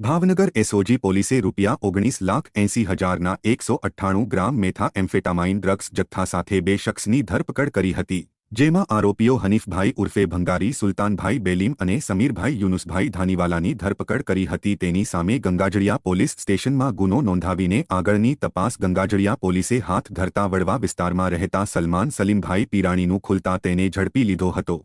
Bhavnagar SOG પોલીસે રૂપિયા ઓગણીસ લાખ એંસી હજારના એકસો અઠ્ઠાણું ગ્રામ મેથા એમ્ફેટામાઇન ડ્રગ્સ જથ્થા સાથે બે શખ્સની ધરપકડ કરી હતી, જેમાં આરોપીઓ હનીફભાઈ ઉર્ફે ભંગારી, સુલતાનભાઈ બેલીમ અને સમીરભાઈ યુનુસભાઈ ધાનીવાલાની ધરપકડ કરી હતી. તેની સામે ગંગાજળિયા પોલીસ સ્ટેશનમાં ગુનો નોંધાવીને આગળની તપાસ ગંગાજળિયા પોલીસે હાથ ધરતા વડવા વિસ્તારમાં રહેતા સલમાન સલીમભાઈ પીરાણીનું ખુલતા તેને ઝડપી લીધો હતો.